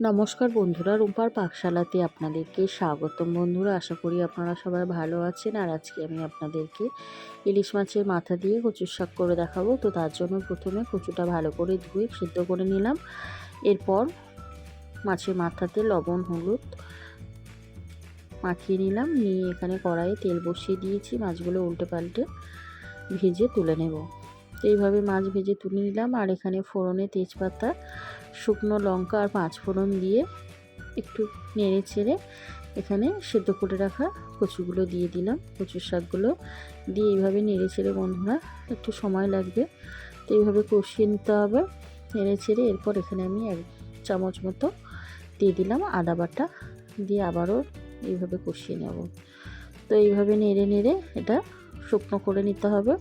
নমস্কার বন্ধুরা, রুম্পার পাকশালাতে আপনাদেরকে স্বাগতম বন্ধুরা। আশা করি আপনারা সবাই ভালো আছেন। আর আজকে আমি আপনাদেরকে ইলিশ মাছের মাথা দিয়ে কচুর শাক করে দেখাবো। তো তার জন্য প্রথমে কচুটা ভালো করে ধুয়ে সিদ্ধ করে নিলাম। এরপর মাছের মাথাতে লবণ, হলুদ মাখিয়ে নিলাম। নিয়ে এখানে কড়াইয়ে তেল বসিয়ে দিয়েছি। মাছগুলো উল্টে পাল্টে ভেজে তুলে নেব। এইভাবে মাছ ভেজে তুলে নিলাম। আর এখানে ফোড়নে তেজপাতা, শুকনো লঙ্কা আর পাঁচ ফোড়ন দিয়ে একটু নেড়ে ছেড়ে এখানে সেদ্ধ করে রাখা কচুগুলো দিয়ে দিলাম। কচুর শাকগুলো দিয়ে এইভাবে নেড়ে চেড়ে বন্ধুরা একটু সময় লাগবে। তো এইভাবে কষিয়ে নিতে হবে। নেড়ে চেড়ে এরপর এখানে আমি এক চামচ মতো দিয়ে দিলাম আদা বাটা দিয়ে আবারও এইভাবে কষিয়ে নেব। তো এইভাবে নেড়ে নেড়ে এটা শুকনো করে নিতে হবে।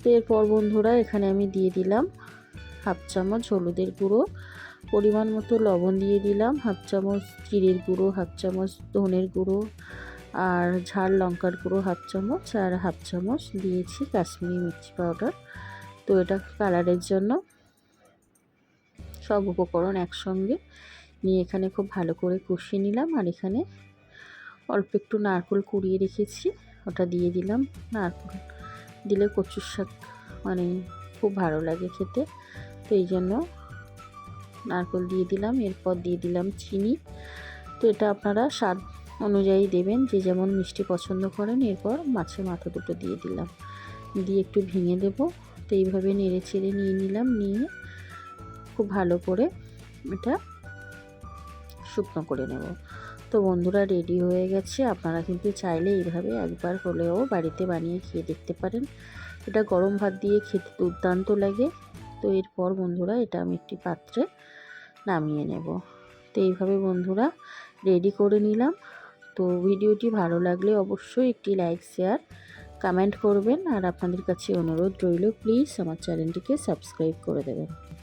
তো এরপর বন্ধুরা এখানে আমি দিয়ে দিলাম হাফ চামচ হলুদের গুঁড়ো, পরিমাণ মতো লবণ দিয়ে দিলাম হাফ চামচ জিরের গুঁড়ো, হাফ চামচ ধনের গুঁড়ো আর ঝাল লঙ্কার গুঁড়ো হাফ চামচ আর হাফ চামচ দিয়েছি কাশ্মীরি মির্চি পাউডার। তো এটা কালারের জন্য সব উপকরণ একসঙ্গে নিয়ে এখানে খুব ভালো করে কষিয়ে নিলাম আর এখানে অল্প একটু নারকোল কুড়িয়ে রেখেছি, ওটা দিয়ে দিলাম নারকোল। দিলে কচুর শাক মানে খুব ভালো লাগে খেতে। তো এই জন্য নারকোল দিয়ে দিলাম, এরপর দিয়ে দিলাম চিনি। তো এটা আপনারা স্বাদ অনুযায়ী দেবেন, যে যেমন মিষ্টি পছন্দ করেন, এরপর মাছের মাথা দুটো দিয়ে দিলাম। দিয়ে একটু ভেঙে দেবো, তো এইভাবে নেড়ে চেড়ে নিয়ে নিলাম, নিয়ে খুব ভালো করে এটা শুকনো করে নেব। তো বন্ধুরা রেডি হয়ে গেছে। আপনারা কিন্তু চাইলে এইভাবে একবার হলেও বাড়িতে বানিয়ে খেয়ে দেখতে পারেন। এটা গরম ভাত দিয়ে খেতে দুর্দান্ত লাগে। তো এরপর বন্ধুরা এটা আমি একটি পাত্রে নামিয়ে নেব। তো এইভাবে বন্ধুরা রেডি করে নিলাম। তো ভিডিওটি ভালো লাগলে অবশ্যই একটি লাইক শেয়ার কমেন্ট করবেন। আর আপনাদের কাছে অনুরোধ রইল প্লিজ আমার চ্যানেলটিকে সাবস্ক্রাইব করে দেবেন।